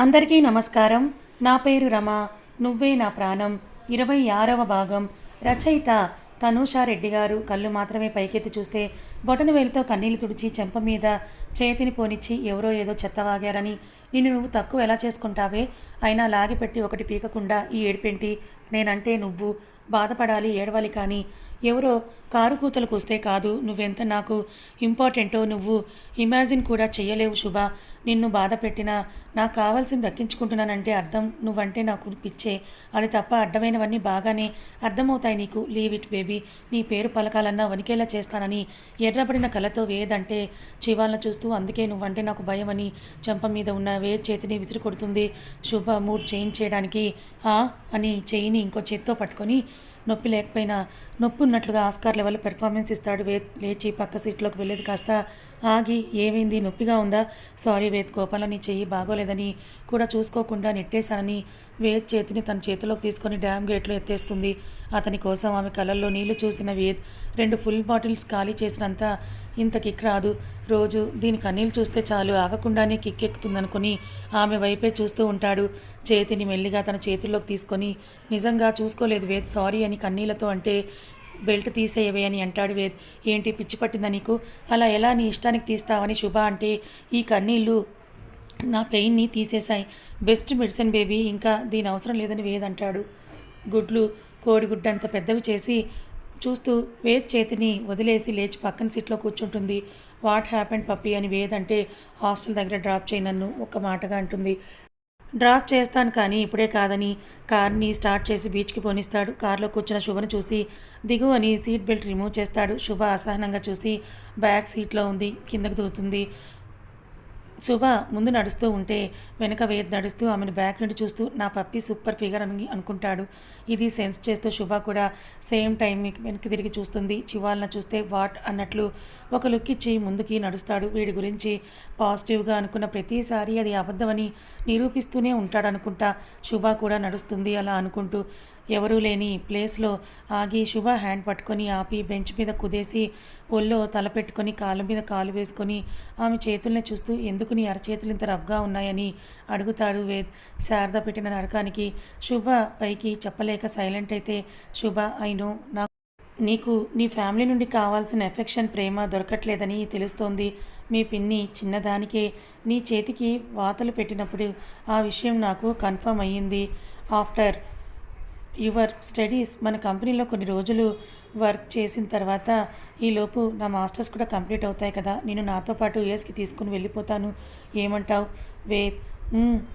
అందరికీ నమస్కారం. నా పేరు రమ. నువ్వే నా ప్రాణం. ఇరవై ఆరవ భాగం. రచయిత తనూషారెడ్డి గారు కళ్ళు మాత్రమే పైకెత్తి చూస్తే బొటనవేలుతో కన్నీళ్ళు తుడిచి చెంప మీద చేతిని పోనిచ్చి ఎవరో ఏదో చెత్త వాగారని నిన్ను నువ్వు తక్కువ ఎలా చేసుకుంటావే? అయినా లాగిపెట్టి ఒకటి పీకకుండా ఈ ఏడిపెంటి? నేనంటే నువ్వు. బాధపడాలి ఏడవాలి కానీ ఎవరో కారు కూతలకు వస్తే కాదు నువ్వెంత నాకు ఇంపార్టెంటో నువ్వు ఇమాజిన్ కూడా చెయ్యలేవు శుభ. నిన్ను బాధ పెట్టినా నాకు కావాల్సింది దక్కించుకుంటున్నానంటే అర్థం. నువ్వంటే నాకు పిచ్చే. అది తప్ప అడ్డమైనవన్నీ బాగానే అర్థమవుతాయి నీకు. Leave it baby. నీ పేరు పలకాలన్నా వనికేలా చేస్తానని ఎర్రబడిన కలతో వేదంటే చివాలను చూస్తూ అందుకే నువ్వంటే నాకు భయమని చెంప మీద ఉన్న వే చేతిని విసిరి కొడుతుంది. శుభ మూడ్ చేంజ్ చేయడానికి ఆ అని చేయిని ఇంకో చేత్తో పట్టుకొని నొప్పి లేకపోయినా నొప్పి ఉన్నట్లుగా ఆస్కార్ లెవెల్ పెర్ఫార్మెన్స్ ఇస్తాడు వేద్. లేచి పక్క సీట్లోకి వెళ్ళేది కాస్త ఆగి ఏమైంది? నొప్పిగా ఉందా? సారీ వేద్ గోపాలని చెయ్యి బాగోలేదని కూడా చూసుకోకుండా నెట్టేశానని వేద్ చేతిని తన చేతిలోకి తీసుకొని డ్యామ్ గేట్లో ఎత్తేస్తుంది. అతని కోసం ఆమె కళ్ళల్లో నీళ్ళు చూసిన వేద్ రెండు ఫుల్ బాటిల్స్ ఖాళీ చేసినంత ఇంత కిక్ రాదు. రోజు దీని కన్నీళ్ళు చూస్తే చాలు ఆగకుండానే కిక్ ఎక్కుతుందనుకుని ఆమె వైపే చూస్తూ ఉంటాడు. చేతిని మెల్లిగా తన చేతుల్లోకి తీసుకొని నిజంగా చూసుకోలేదు వేద్ సారీ అని కన్నీళ్ళతో అంటే బెల్ట్ తీసేయవే అని అంటాడు వేద్. ఏంటి పిచ్చి పట్టిందా నీకు? అలా ఎలా నీ ఇష్టానికి తీస్తావని శుభ అంటే ఈ కన్నీళ్ళు నా పెయిన్ని తీసేశాయి. బెస్ట్ మెడిసిన్ బేబీ ఇంకా దీని అవసరం లేదని వేద్ అంటాడు. గుడ్లు కోడిగుడ్డంత పెద్దవి చేసి చూస్తూ వేద్ చేతిని వదిలేసి లేచి పక్కన సీట్లో కూర్చుంటుంది. వాట్ హ్యాపెండ్ పప్పి అని వేద్ అంటే హాస్టల్ దగ్గర డ్రాప్ చేయి నన్ను ఒక్క మాటగా అంటుంది. డ్రాప్ చేస్తాను కానీ ఇప్పుడే కాదని కార్ని స్టార్ట్ చేసి బీచ్కి పోనిస్తాడు. కారులో కూర్చున్న శుభను చూసి దిగు అని సీట్ బెల్ట్ రిమూవ్ చేస్తాడు. శుభ అసహనంగా చూసి బ్యాక్ సీట్లో ఉంది కిందకు దూరుతుంది. శుభ ముందు నడుస్తూ ఉంటే వెనక వేద్ నడుస్తూ ఆమెను బ్యాక్ నుండి చూస్తూ నా పప్పి సూపర్ ఫిగర్ అని అనుకుంటాడు. ఇది సెన్స్ చేస్తూ శుభ కూడా సేమ్ టైం వెనక్కి తిరిగి చూస్తుంది. చివాలన చూస్తే వాట్ అన్నట్లు ఒక లుక్ ఇచ్చి ముందుకి నడుస్తాడు. వీడి గురించి పాజిటివ్గా అనుకున్న ప్రతిసారి అది అబద్ధమని నిరూపిస్తూనే ఉంటాడనుకుంటా శుభ కూడా నడుస్తుంది అలా అనుకుంటూ. ఎవరూ లేని ప్లేస్లో ఆగి శుభ హ్యాండ్ పట్టుకొని ఆపి బెంచ్ మీద కుదేసి ఒళ్ళో తలపెట్టుకొని కాళ్ళ మీద కాలు వేసుకొని ఆమె చేతుల్ని చూస్తూ ఎందుకు నీ అరచేతులు ఇంత రఫ్గా ఉన్నాయని అడుగుతాడు వేద్. శారద పెట్టిన నరకానికి శుభ పైకి చెప్పలేక సైలెంట్ అయితే శుభ అయినో నా నీకు నీ ఫ్యామిలీ నుండి కావాల్సిన ఎఫెక్షన్ ప్రేమ దొరకట్లేదని తెలుస్తోంది. మీ పిన్ని చిన్నదానికే నీ చేతికి వాతలు పెట్టినప్పుడు ఆ విషయం నాకు కన్ఫర్మ్ అయ్యింది. ఆఫ్టర్ యువర్ స్టడీస్ మన కంపెనీలో కొన్ని రోజులు వర్క్ చేసిన తర్వాత ఈలోపు నా మాస్టర్స్ కూడా కంప్లీట్ అవుతాయి కదా. నేను నాతో పాటు యుఎస్కి తీసుకుని వెళ్ళిపోతాను. ఏమంటావు? వేద్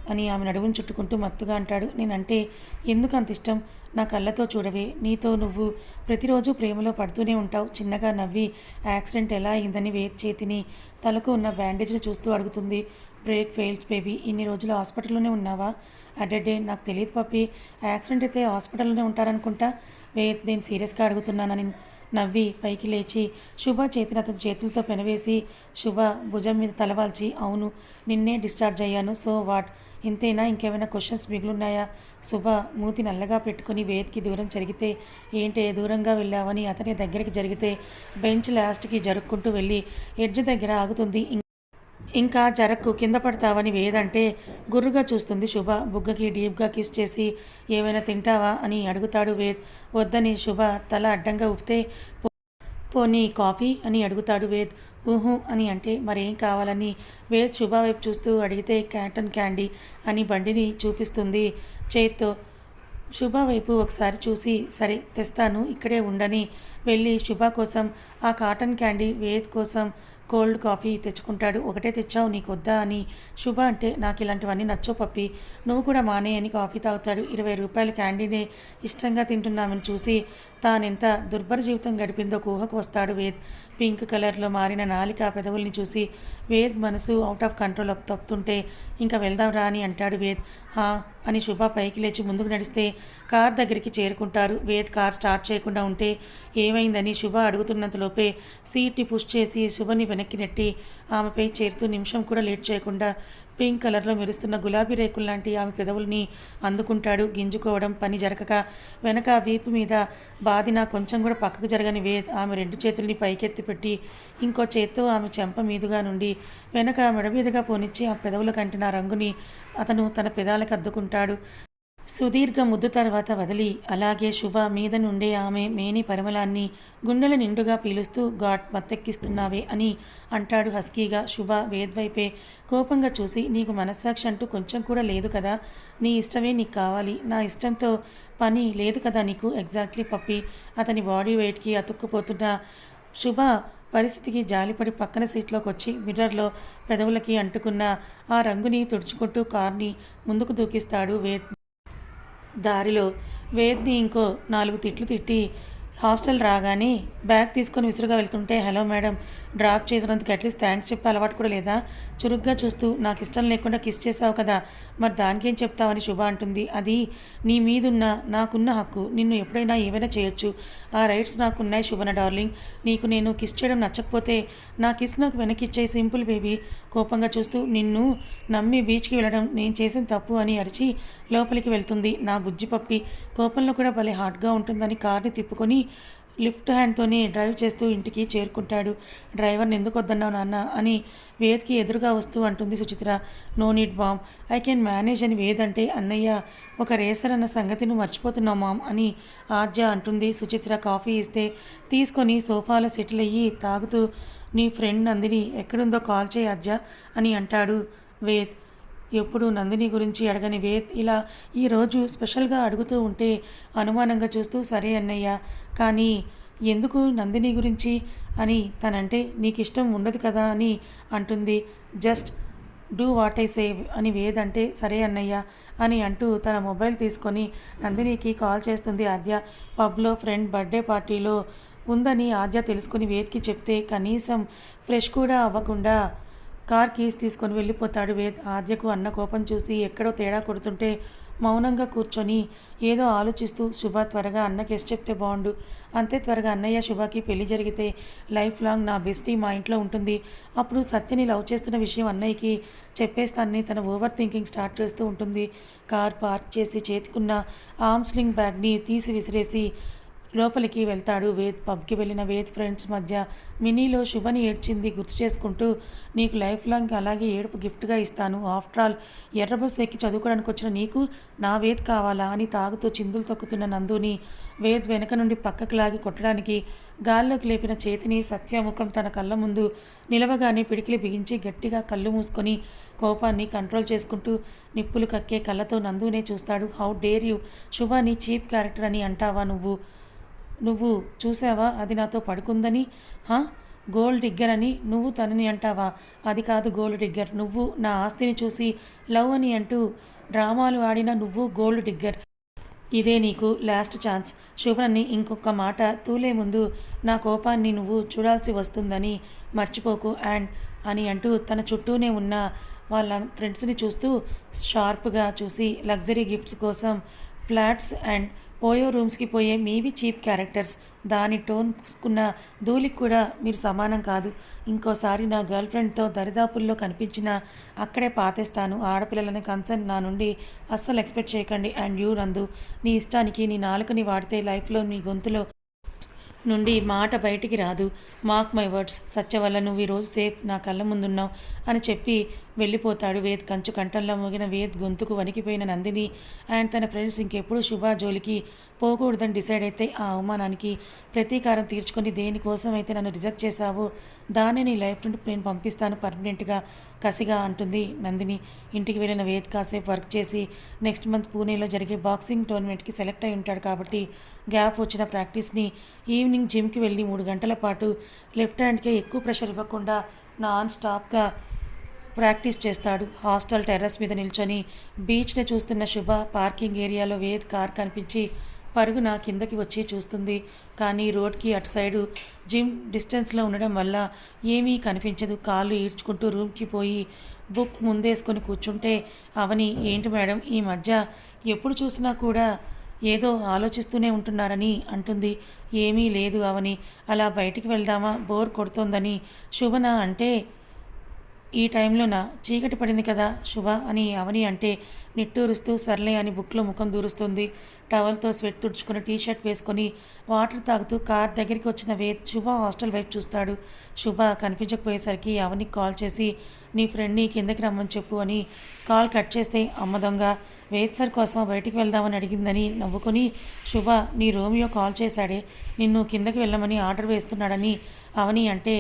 అని ఆమె నడుమును చుట్టుకుంటూ మత్తుగా అంటాడు. నేనంటే ఎందుకు అంత ఇష్టం? నా కళ్ళతో చూడవే. నీతో నువ్వు ప్రతిరోజు ప్రేమలో పడుతూనే ఉంటావు. చిన్నగా నవ్వి యాక్సిడెంట్ ఎలా అయిందని వేద్ చేతిని తలకు ఉన్న బ్యాండేజ్ని చూస్తూ అడుగుతుంది. బ్రేక్ ఫెయిల్స్ బేబీ ఇన్ని రోజులు హాస్పిటల్లోనే ఉన్నావా? అడ్డే నాకు తెలియదు పప్పి. యాక్సిడెంట్ అయితే హాస్పిటల్లోనే ఉంటారనుకుంటా? వేద్ నేను సీరియస్గా అడుగుతున్నానని నవ్వి పైకి లేచి శుభ చేతిని అతని చేతులతో పెనవేసి శుభ భుజం మీద తలవాల్చి అవును నిన్నే డిశ్చార్జ్ అయ్యాను సో వాట్? ఇంతేనా? ఇంకేమైనా క్వశ్చన్స్ మిగులున్నాయా? శుభ మూతి నల్లగా పెట్టుకుని వేద్కి దూరం జరిగితే ఏంటే దూరంగా వెళ్ళావని అతని దగ్గరికి జరిగితే బెంచ్ లాస్ట్కి జరుక్కుంటూ వెళ్ళి ఎడ్జ్ దగ్గర ఆగుతుంది ఇంకా జరక్కు కింద పడతావని వేదంటే గుర్రుగా చూస్తుంది శుభ. బుగ్గకి డీప్గా కిస్ చేసి ఏమైనా తింటావా? అని అడుగుతాడు వేద్. వద్దని శుభ తల అడ్డంగా ఉప్పితే "పో- పోనీ కాఫీ? అని అడుగుతాడు వేద్. ఊహు అని అంటే మరేం కావాలని? వేద్ శుభ వైపు చూస్తూ అడిగితే క్యాటన్ క్యాండీ అని బండిని చూపిస్తుంది చేత్తో. శుభ వైపు ఒకసారి చూసి సరే తెస్తాను ఇక్కడే ఉండని. వెళ్ళి శుభ కోసం ఆ కాటన్ క్యాండీ వేద్ కోసం కోల్డ్ కాఫీ తెచ్చుకుంటాడు. ఒకటే తెచ్చావు నీకు వద్దా అని. శుభ అంటే నాకు ఇలాంటివన్నీ నచ్చో పప్పి. నువ్వు కూడా మానే అని కాఫీ తాగుతాడు. ఇరవై రూపాయల క్యాండీనే ఇష్టంగా తింటున్నామని చూసి తానెంత దుర్భర జీవితం గడిపిందో ఊహకు వస్తాడు వేద్. పింక్ కలర్లో మారిన నాలిక పెదవుల్ని చూసి వేద్ మనసు అవుట్ ఆఫ్ కంట్రోల్ తప్పుతుంటే ఇంకా వెళ్దాం రా అని అంటాడు వేద్. హా అని శుభ పైకి లేచి ముందుకు నడిస్తే కార్ దగ్గరికి చేరుకుంటారు. వేద్ కార్ స్టార్ట్ చేయకుండా ఉంటే ఏమైందని శుభ అడుగుతున్నంతలోపే సీట్ని పుష్ చేసి శుభని వెనక్కి నెట్టి ఆమెపై చేరుతూ నిమిషం కూడా లేట్ చేయకుండా పింక్ కలర్లో మెరుస్తున్న గులాబీ రేకులు లాంటి ఆమె పెదవుల్ని అందుకుంటాడు. గింజుకోవడం పని జరగక వెనక వీపు మీద బాదిన కొంచెం కూడా పక్కకు జరగని వేద్ ఆమె రెండు చేతుల్ని పైకెత్తి పెట్టి ఇంకో చేత్తో ఆమె చెంప మీదుగా నుండి వెనక మెడ మీదుగా పోనిచ్చి ఆ పెదవుల కంటిన రంగుని అతను తన పెదాలకు అద్దుకుంటాడు. సుదీర్ఘ ముద్దు తర్వాత వదిలి అలాగే శుభ మీద నుండే ఆమె మేని పరిమళాన్ని గుండెల నిండుగా పీలుస్తూ ఘాట్ మత్తెక్కిస్తున్నావే అని అంటాడు హస్కీగా. శుభ వేద్వైపే కోపంగా చూసి నీకు మనస్సాక్షి అంటూ కొంచెం కూడా లేదు కదా. నీ ఇష్టమే నీకు కావాలి. నా ఇష్టంతో పని లేదు కదా నీకు. ఎగ్జాక్ట్లీ పప్పి. అతని బాడీ వెయిట్కి అతుక్కుపోతున్న శుభ పరిస్థితికి జాలిపడి పక్కన సీట్లోకి వచ్చి మిర్రర్లో పెదవులకి అంటుకున్న ఆ రంగుని తుడుచుకుంటూ కార్ని ముందుకు దూకిస్తాడు వేద్. దారిలో వేద్ని ఇంకో నాలుగు తిట్లు తిట్టి హాస్టల్ రాగానే బ్యాగ్ తీసుకొని విసురుగా వెళ్తుంటే హలో మేడం డ్రాప్ చేసినందుకు అట్లీస్ట్ థ్యాంక్స్ చెప్పే అలవాటు కూడా లేదా? చురుగ్గా చూస్తూ నాకు ఇష్టం లేకుండా కిస్ చేసావు కదా మరి దానికేం చెప్తావని శుభ అంటుంది. అది నీ మీదున్న నాకున్న హక్కు. నిన్ను ఎప్పుడైనా ఏమైనా చేయొచ్చు. ఆ రైట్స్ నాకున్నాయి శుభన డార్లింగ్. నీకు నేను కిస్ చేయడం నచ్చకపోతే నా కిస్ నాకు వెనక్కిచ్చే సింపుల్ బేబీ. కోపంగా చూస్తూ నిన్ను నమ్మి బీచ్కి వెళ్ళడం నేను చేసిన తప్పు అని అరిచి లోపలికి వెళ్తుంది నా బుజ్జి పప్పి. కోపంలో కూడా భలే హాట్గా ఉంటుందని కార్ని తిప్పుకొని లిఫ్ట్ హ్యాండ్తోనే డ్రైవ్ చేస్తూ ఇంటికి చేరుకుంటాడు. డ్రైవర్ని ఎందుకు వద్దన్నావు నాన్న? అని వేద్కి ఎదురుగా వస్తూ అంటుంది సుచిత్ర. నో నీడ్ బామ్ ఐ కెన్ మేనేజ్ అని వేద్ అంటే అన్నయ్య ఒక రేసర్ అన్న సంగతిని మర్చిపోతున్నావు మామ్ అని ఆద్య అంటుంది సుచిత్ర. కాఫీ ఇస్తే తీసుకొని సోఫాలో సెటిల్ అయ్యి తాగుతూ నీ ఫ్రెండ్ నందిని ఎక్కడుందో కాల్ చేయి అజ్జ అని అంటాడు వేద్. ఎప్పుడు నందిని గురించి అడగని వేద్? ఇలా ఈరోజు స్పెషల్గా అడుగుతూ ఉంటే అనుమానంగా చూస్తూ సరే అన్నయ్య కానీ ఎందుకు నందిని గురించి అని తనంటే నీకు ఇష్టం ఉండదు కదా అని అంటుంది. Just do what I say అని వేదంటే సరే అన్నయ్య అని అంటూ తన మొబైల్ తీసుకొని నందినికి కాల్ చేస్తుంది ఆద్య. పబ్లో ఫ్రెండ్ బర్త్డే పార్టీలో ఉందని ఆద్య తెలుసుకుని వేద్కి చెప్తే కనీసం ఫ్రెష్ కూడా అవ్వకుండా కార్ కీస్ తీసుకొని వెళ్ళిపోతాడు వేద్. ఆద్యకు అన్న కోపం చూసి ఎక్కడో తేడా కొడుతుంటే మౌనంగా కూర్చొని ఏదో ఆలోచిస్తూ శుభ త్వరగా అన్నకి ఎస్ చెప్తే బాగుండు అంతే త్వరగా అన్నయ్య శుభకి పెళ్ళి జరిగితే లైఫ్ లాంగ్ నా బెస్టీ మా ఇంట్లో ఉంటుంది. అప్పుడు సత్యని లవ్ చేస్తున్న విషయం అన్నయ్యకి చెప్పేస్తానని తన ఓవర్ థింకింగ్ స్టార్ట్ చేస్తూ ఉంటుంది. కార్ పార్క్ చేసి చేతుకున్న ఆర్మ్స్లింగ్ బ్యాగ్ని తీసి విసిరేసి లోపలికి వెళ్తాడు. వేద్ పబ్కి వెళ్ళిన వేద్ ఫ్రెండ్స్ మధ్య మినీలో శుభని ఏడ్చింది గుర్తు చేసుకుంటూ నీకు లైఫ్ లాంగ్ అలాగే ఏడుపు గిఫ్ట్గా ఇస్తాను. ఆఫ్టర్ ఆల్ ఎర్ర బస్సు ఎక్కి చదువుకోవడానికి వచ్చిన నీకు నా వేద్ కావాలా? అని తాగుతూ చిందులు తొక్కుతున్న నందుని వేద్ వెనక నుండి పక్కకు లాగి కొట్టడానికి గాల్లోకి లేపిన చేతిని సత్యముఖం తన కళ్ళ ముందు నిలవగానే పిడికిలి బిగించి గట్టిగా కళ్ళు మూసుకొని కోపాన్ని కంట్రోల్ చేసుకుంటూ నిప్పులు కక్కే కళ్ళతో నందునే చూస్తాడు. How dare you? Subhani cheap character అని అంటావా నువ్వు? నువ్వు చూసావా అది నాతో పడుకుందని. హా? గోల్డ్ డిగ్గర్ అని నువ్వు తనని అంటావా? అది కాదు గోల్డ్ డిగ్గర్. నువ్వు నా ఆస్తిని చూసి లవ్ అని అంటూ డ్రామాలు ఆడిన నువ్వు గోల్డ్ డిగ్గర్. ఇదే నీకు లాస్ట్ ఛాన్స్. శుభ్రని ఇంకొక మాట తూలే ముందు నా కోపాన్ని నువ్వు చూడాల్సి వస్తుందని మర్చిపోకు అండ్ అని అంటూ తన చుట్టూనే ఉన్న వాళ్ళ ఫ్రెండ్స్ని చూస్తూ షార్ప్గా చూసి లగ్జరీ గిఫ్ట్స్ కోసం ఫ్లాట్స్ అండ్ ఓయో రూమ్స్కి పోయే మీవి చీప్ క్యారెక్టర్స్. దాని టోన్కున్న ధూళికి కూడా మీరు సమానం కాదు. ఇంకోసారి నా గర్ల్ ఫ్రెండ్తో దరిదాపుల్లో కనిపించిన అక్కడే పాతేస్తాను. ఆడపిల్లలని కన్సర్న్ నా నుండి అస్సలు ఎక్స్పెక్ట్ చేయకండి. అండ్ యూ నందు నీ ఇష్టానికి నీ నాలుకని వాడితే లైఫ్లో నీ గొంతులో నుండి మాట బయటికి రాదు. మార్క్ మై వర్డ్స్ సత్య వల్ల నువ్వు ఈరోజు సేఫ్ నా కళ్ళ ముందున్నావు అని చెప్పి వెళ్ళిపోతాడు వేద్. కంచు కంఠంలో మోగిన వేద్ గొంతుకు వణికిపోయిన నందిని. అండ్ తన ఫ్రెండ్స్ ఇంకెప్పుడు శుభా జోలికి పోకూడదని డిసైడ్ అయితే ఆ అవమానానికి ప్రతీకారం తీర్చుకొని దేనికోసం అయితే నన్ను రిజెక్ట్ చేశావో దాన్ని నీ లైఫ్ నుండి నేను పంపిస్తాను పర్మనెంట్గా కసిగా అంటుంది నందిని. ఇంటికి వెళ్ళిన వేద్ కాసేపు వర్క్ చేసి నెక్స్ట్ మంత్ పూణేలో జరిగే బాక్సింగ్ టోర్నమెంట్కి సెలెక్ట్ అయి ఉంటాడు కాబట్టి గ్యాప్ వచ్చిన ప్రాక్టీస్ని ఈవినింగ్ జిమ్కి వెళ్ళి మూడు గంటల పాటు లెఫ్ట్ హ్యాండ్కే ఎక్కువ ప్రెషర్ ఇవ్వకుండా నాన్ స్టాప్గా ప్రాక్టీస్ చేస్తాడు. హాస్టల్ టెర్రస్ మీద నిల్చొని బీచ్ని చూస్తున్న శుభ పార్కింగ్ ఏరియాలో వేద్ కార్ కనిపించి పరుగున కిందకి వచ్చి చూస్తుంది. కానీ రోడ్కి అటు సైడు జిమ్ డిస్టెన్స్లో ఉండడం వల్ల ఏమీ కనిపించదు. కాళ్ళు ఈడ్చుకుంటూ రూమ్కి పోయి బుక్ ముందేసుకొని కూర్చుంటే అవని ఏంటి మేడం ఈ మధ్య ఎప్పుడు చూసినా కూడా ఏదో ఆలోచిస్తూనే ఉంటున్నారని అంటుంది. ఏమీ లేదు అవని. అలా బయటికి వెళ్దామా? బోర్ కొడుతోందని శుభన అంటే ఈ టైంలోన చీకటి పడింది కదా శుభ అని అవని అంటే నిట్టూరుస్తూ సర్లే అని బుక్లో ముఖం దూరుస్తుంది. టవల్తో స్వెట్ తుడుచుకుని టీ షర్ట్ వేసుకొని వాటర్ తాగుతూ కార్ దగ్గరికి వచ్చిన వేద్ శుభ హాస్టల్ వైపు చూస్తాడు. శుభ కనిపించకపోయేసరికి అవనికి కాల్ చేసి నీ ఫ్రెండ్ని కిందకి రమ్మని చెప్పు అని కాల్ కట్ చేస్తే అమ్మ దొంగ వేద్ సార్ కోసం బయటికి వెళ్దామని అడిగిందని నవ్వుకొని శుభ నీ రోమియో కాల్ చేశాడే నిన్ను కిందకి వెళ్ళమని ఆర్డర్ వేస్తున్నాడని అవని అంటే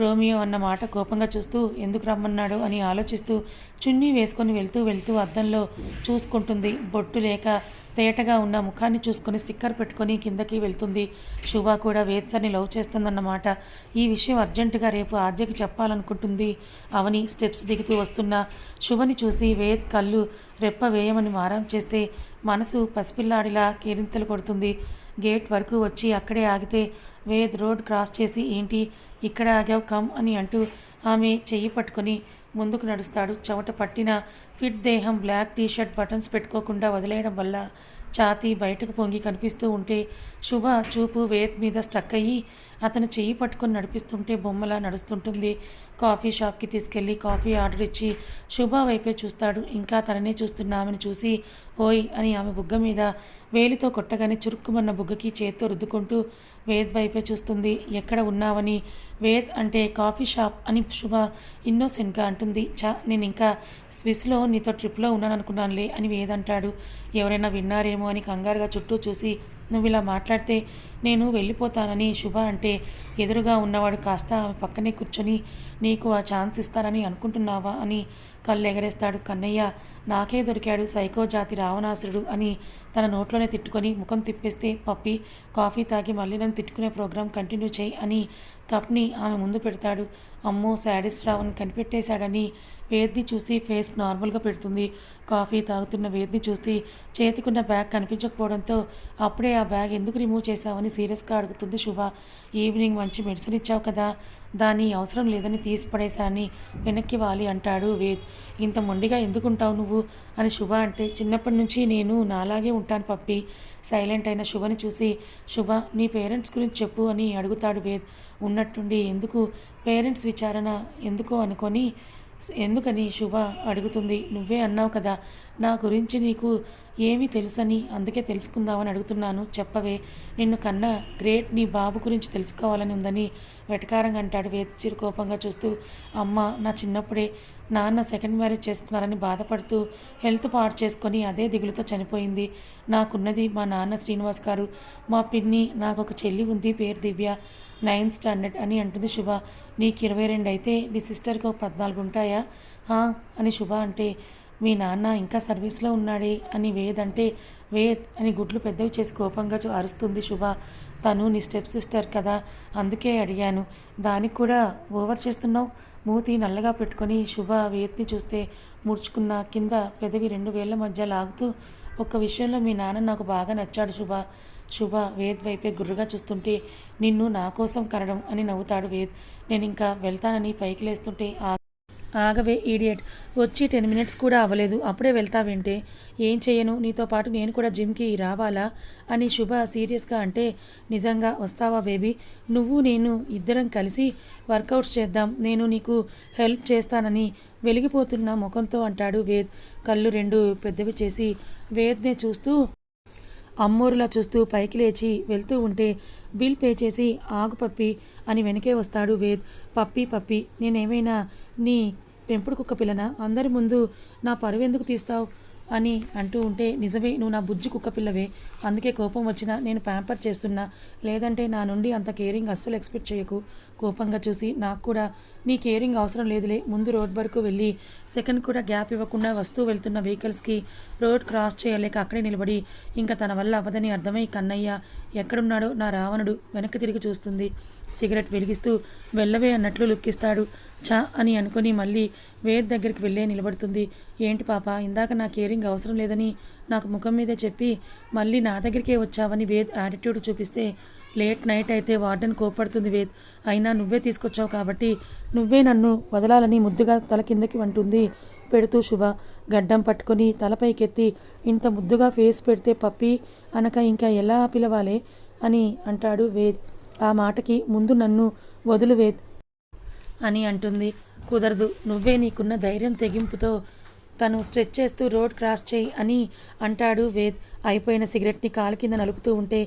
రోమియో అన్న మాట కోపంగా చూస్తూ ఎందుకు రమ్మన్నాడు? అని ఆలోచిస్తూ చున్నీ వేసుకొని వెళ్తూ వెళ్తూ అద్దంలో చూసుకుంటుంది. బొట్టు లేక తేటగా ఉన్న ముఖాన్ని చూసుకొని స్టిక్కర్ పెట్టుకొని కిందకి వెళ్తుంది. శుభ కూడా వేత్సర్ని లవ్ చేస్తుందన్నమాట ఈ విషయం అర్జెంటుగా రేపు ఆద్యకి చెప్పాలనుకుంటుంది. అవని స్టెప్స్ దిగుతూ వస్తున్న శుభని చూసి వేద్ కళ్ళు రెప్ప వేయమని మారం చేస్తే మనసు పసిపిల్లాడిలా కేరింతలు కొడుతుంది. గేట్ వరకు వచ్చి అక్కడే ఆగితే వేద్ రోడ్ క్రాస్ చేసి ఏంటి? ఇక్కడ ఆగావు కమ్ అని అంటూ ఆమె చెయ్యి పట్టుకొని ముందుకు నడుస్తాడు. చెమట పట్టిన ఫిట్ దేహం బ్లాక్ టీషర్ట్ బటన్స్ పెట్టుకోకుండా వదిలేయడం వల్ల ఛాతీ బయటకు పొంగి కనిపిస్తూ ఉంటే శుభ చూపు వేత్ మీద స్టక్ అయ్యి అతను చెయ్యి పట్టుకొని నడిపిస్తుంటే బొమ్మలా నడుస్తుంటుంది. కాఫీ షాప్కి తీసుకెళ్ళి కాఫీ ఆర్డర్ ఇచ్చి శుభ వైపే చూస్తాడు. ఇంకా తననే చూస్తున్న ఆమెను చూసి ఓయ్ అని ఆమె బుగ్గ మీద వేలితో కొట్టగానే చురుక్కుమన్న బుగ్గకి చేత్తో రుద్దుకుంటూ వేద్ వైపే చూస్తుంది. ఎక్కడ ఉన్నావని? వేద్ అంటే కాఫీ షాప్ అని శుభ ఇన్నోసెంట్గా అంటుంది. చా నేను ఇంకా స్విస్లో నీతో ట్రిప్లో ఉన్నాను అనుకున్నానులే అని వేద్ అంటాడు. ఎవరైనా విన్నారేమో అని కంగారుగా చుట్టూ చూసి నువ్వు ఇలా మాట్లాడితే నేను వెళ్ళిపోతానని శుభ అంటే ఎదురుగా ఉన్నవాడు కాస్త ఆమె పక్కనే కూర్చొని నీకు ఆ ఛాన్స్ ఇస్తానని అనుకుంటున్నావా అని కళ్ళు ఎగరేస్తాడు కన్నయ్య నాకే దొరికాడు సైకో జాతి రావణాసురుడు అని తన నోట్లోనే తిట్టుకొని ముఖం తిప్పేస్తే పప్పి కాఫీ తాగి మళ్ళీ నన్ను తిట్టుకునే ప్రోగ్రాం కంటిన్యూ చేయి అని కప్ని ఆమె ముందు పెడతాడు. అమ్మో శాడిస్ట్ రావణ్ కనిపెట్టేశాడని వేద్ని చూసి ఫేస్ నార్మల్గా పెడుతుంది. కాఫీ తాగుతున్న వేద్ని చూసి చేతికున్న బ్యాగ్ కనిపించకపోవడంతో అప్పుడే ఆ బ్యాగ్ ఎందుకు రిమూవ్ చేశావని సీరియస్గా అడుగుతుంది శుభ. ఈవినింగ్ మంచి మెడిసిన్ ఇచ్చావు కదా దాని అవసరం లేదని తీసిపడేశాని వెనక్కి వాలి అంటాడు వేద్. ఇంత మొండిగా ఎందుకుంటావు నువ్వు? అని శుభ అంటే చిన్నప్పటి నుంచి నేను నాలాగే ఉంటాను పప్పి. సైలెంట్ అయిన శుభని చూసి శుభ నీ పేరెంట్స్ గురించి చెప్పు అని అడుగుతాడు వేద్. ఉన్నట్టుండి ఎందుకు? పేరెంట్స్ విచారణ ఎందుకో అనుకొని ఎందుకని శుభ అడుగుతుంది? నువ్వే అన్నావు కదా నా గురించి నీకు ఏమీ తెలుసని అందుకే తెలుసుకుందామని అడుగుతున్నాను. చెప్పవే నిన్ను కన్నా గ్రేట్ నీ బాబు గురించి తెలుసుకోవాలని ఉందని వెటకారంగా అంటాడు వేచిరు కోపంగా చూస్తూ. అమ్మ నా చిన్నప్పుడే నాన్న సెకండ్ మ్యారేజ్ చేస్తున్నారని బాధపడుతూ హెల్త్ పాడు చేసుకొని అదే దిగులుతో చనిపోయింది. నాకున్నది మా నాన్న శ్రీనివాస్ గారు. మా పిన్ని నాకు ఒక చెల్లి ఉంది పేరు దివ్య. నైన్త్ స్టాండర్డ్ అని అంటుంది శుభ. నీకు ఇరవై రెండు అయితే నీ సిస్టర్కి ఒక పద్నాలుగు ఉంటాయా? "హా" అని శుభ అంటే మీ నాన్న ఇంకా సర్వీస్లో ఉన్నాడే అని వేద్ అంటే వేద్ అని గుడ్లు పెద్దవి చేసి కోపంగా అరుస్తుంది శుభ. తను నీ స్టెప్ సిస్టర్ కదా అందుకే అడిగాను. దానికి కూడా ఓవర్ చేస్తున్నావు? మూతి నల్లగా పెట్టుకొని శుభ వేద్ని చూస్తే ముడుచుకున్న కింద పెదవి రెండు వేళ్ళ మధ్య లాగుతూ ఒక్క విషయంలో మీ నాన్న నాకు బాగా నచ్చాడు శుభ. శుభ వేద్ వైపే గుర్రుగా చూస్తుంటే నిన్ను నా కోసం కనడం అని నవ్వుతాడు వేద్. నేను ఇంకా వెళ్తానని పైకి లేస్తుంటే ఆ ఆగవే ఈడియట్ వచ్చి టెన్ మినిట్స్ కూడా అవ్వలేదు. అప్పుడే వెళ్తావేంటే ఏం చేయను? నీతో పాటు నేను కూడా జిమ్కి రావాలా? అని శుభ సీరియస్గా అంటే నిజంగా వస్తావా బేబీ? నువ్వు నేను ఇద్దరం కలిసి వర్కౌట్స్ చేద్దాం. నేను నీకు హెల్ప్ చేస్తానని వెలిగిపోతున్న ముఖంతో అంటాడు వేద్. కళ్ళు రెండు పెద్దవి చేసి వేద్నే చూస్తూ అమ్మోరులా చూస్తూ పైకి లేచి వెళ్తూ ఉంటే బిల్ పే చేసి ఆగు పప్పి అని వెనకే వస్తాడు వేద్. పప్పి పప్పి నేనేమైనా నీ పెంపుడు కుక్క పిల్లన? అందరి ముందు నా పరువు ఎందుకు తీస్తావు? అని అంటూ ఉంటే నిజమే నువ్వు నా బుజ్జి కుక్క పిల్లవే. అందుకే కోపం వచ్చినా నేను ప్యాంపర్ చేస్తున్నా. లేదంటే నా నుండి అంత కేరింగ్ అస్సలు ఎక్స్పెక్ట్ చేయకు. కోపంగా చూసి నాకు కూడా నీ కేరింగ్ అవసరం లేదులే. ముందు రోడ్ వరకు వెళ్ళి సెకండ్ కూడా గ్యాప్ ఇవ్వకుండా వస్తూ వెళ్తున్న వెహికల్స్కి రోడ్ క్రాస్ చేయలేక అక్కడే నిలబడి ఇంకా తన వల్ల అవ్వదని అర్థమై కన్నయ్య ఎక్కడున్నాడో నా రావణుడు వెనక్కి తిరిగి చూస్తుంది. సిగరెట్ వెలిగిస్తూ వెళ్ళవే అన్నట్లు లుక్కిస్తాడు. చా అని అనుకుని మళ్ళీ వేద్ దగ్గరికి వెళ్ళే నిలబడుతుంది. ఏంటి పాప ఇందాక నా కేరింగ్ అవసరం లేదని నాకు ముఖం మీదే చెప్పి మళ్ళీ నా దగ్గరికే వచ్చావని వేద్ యాటిట్యూడ్ చూపిస్తే లేట్ నైట్ అయితే వార్డెన్ కోపడుతుంది వేద్. అయినా నువ్వే తీసుకొచ్చావు కాబట్టి నువ్వే నన్ను వదలాలని ముద్దుగా తల కిందకి వంటుంది పెడుతూ శుభ. గడ్డం పట్టుకొని తలపైకెత్తి ఇంత ముద్దుగా ఫేస్ పెడితే పప్పి అనక ఇంకా ఎలా పిలవాలే అని అంటాడు వేద్. ఆ మాటకి ముందు నన్ను వదులు వేద్ అని అంటుంది. కుదరదు నువ్వే నీకున్న ధైర్యం తెగింపుతో తను స్ట్రెచ్ చేస్తూ రోడ్ క్రాస్ చేయి అని అంటాడు వేద్. అయిపోయిన సిగరెట్ని కాలు కింద నలుపుతూ ఉంటే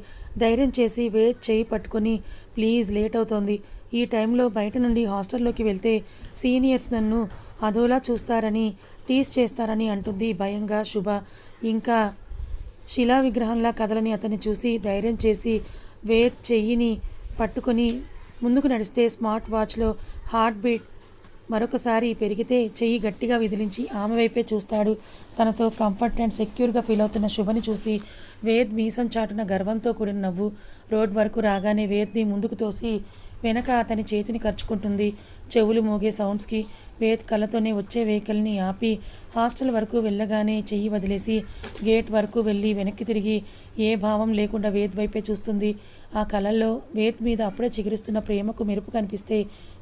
ధైర్యం చేసి వేద్ చేయి పట్టుకొని ప్లీజ్ లేట్ అవుతోంది. ఈ టైంలో బయట నుండి హాస్టల్లోకి వెళ్తే సీనియర్స్ నన్ను అదోలా చూస్తారని టీస్ చేస్తారని అంటుంది భయంగా శుభ. ఇంకా శిలా విగ్రహంలా కదలని అతన్ని చూసి ధైర్యం చేసి వేద్ చెయ్యిని పట్టుకొని ముందుకు నడిస్తే స్మార్ట్ వాచ్లో హార్ట్ బీట్ మరొకసారి పెరిగితే చెయ్యి గట్టిగా విదిలించి ఆమె వైపే చూస్తాడు. తనతో కంఫర్ట్ అండ్ సెక్యూర్గా ఫీల్ అవుతున్న శుభని చూసి వేద్ మీసం చాటున గర్వంతో కూడిన నవ్వు. రోడ్ వరకు రాగానే వేద్ని ముందుకు తోసి వెనక అతని చేతిని ఖర్చుకుంటుంది చెవులు మోగే సౌండ్స్కి వేద్ కళ్ళతోనే వచ్చే వెహికల్ని ఆపి హాస్టల్ వరకు వెళ్ళగానే చెయ్యి వదిలేసి గేట్ వరకు వెళ్ళి వెనక్కి తిరిగి ఏ భావం లేకుండా వేద్ వైపే చూస్తుంది. ఆ కళల్లో వేద్ మీద అప్పుడే చిగురిస్తున్న ప్రేమకు మెరుపు కనిపిస్తే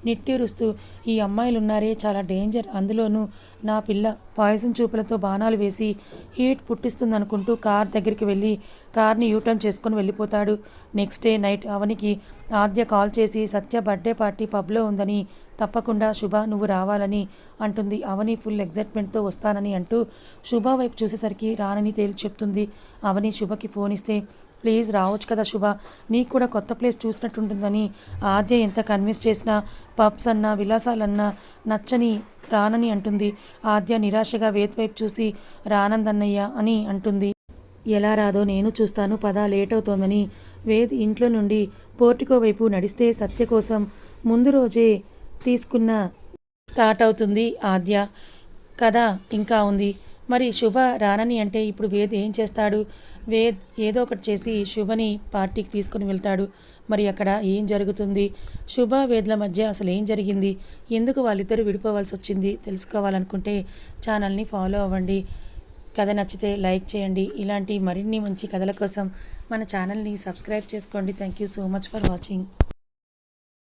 నిట్టూరుస్తూ ఈ అమ్మాయిలు ఉన్నారే చాలా డేంజర్. అందులోనూ నా పిల్ల పాయిజన్ చూపులతో బాణాలు వేసి హీట్ పుట్టిస్తుందనుకుంటూ కార్ దగ్గరికి వెళ్ళి కార్ని యూటర్న్ చేసుకొని వెళ్ళిపోతాడు. నెక్స్ట్ డే నైట్ అవనికి ఆద్య కాల్ చేసి సత్య బర్త్డే పార్టీ పబ్లో ఉందని తప్పకుండా శుభ నువ్వు రావాలని అంటుంది. అవని ఫుల్ ఎగ్జైట్మెంట్తో వస్తానని అంటూ శుభ వైపు చూసేసరికి రానని తేల్చి చెప్తుంది. అవని శుభకి ఫోన్ ఇస్తే ప్లీజ్ రావచ్చు కదా శుభ నీకు కూడా కొత్త ప్లేస్ చూసినట్టుంటుందని. ఆద్య ఎంత కన్విన్స్ చేసినా పబ్స్ అన్నా విలాసాలన్నా నచ్చని రానని అంటుంది. ఆద్య నిరాశగా వేతివైపు చూసి రానందన్నయ్య అని అంటుంది. ఎలా రాదో నేను చూస్తాను పద లేట్ అవుతోందని. వేద్ ఇంట్లో నుండి పోర్టికో వైపు నడిస్తే సత్య కోసం ముందు రోజే తీసుకున్న స్టార్ట్ అవుతుంది ఆద్య. కథ ఇంకా ఉంది. మరి శుభ రానని అంటే ఇప్పుడు వేద్ ఏం చేస్తాడు? వేద్ ఏదో ఒకటి చేసి శుభని పార్టీకి తీసుకుని వెళ్తాడు. మరి అక్కడ ఏం జరుగుతుంది? శుభ వేద్ల మధ్య అసలు ఏం జరిగింది? ఎందుకు వాళ్ళిద్దరూ విడిపోవాల్సి వచ్చింది? తెలుసుకోవాలనుకుంటే ఛానల్ని ఫాలో అవ్వండి. కథ నచ్చితే లైక్ చేయండి. ఇలాంటి మరిన్ని మంచి కథల కోసం మన ఛానల్ని సబ్స్క్రైబ్ చేసుకోండి. Thank you so much for watching.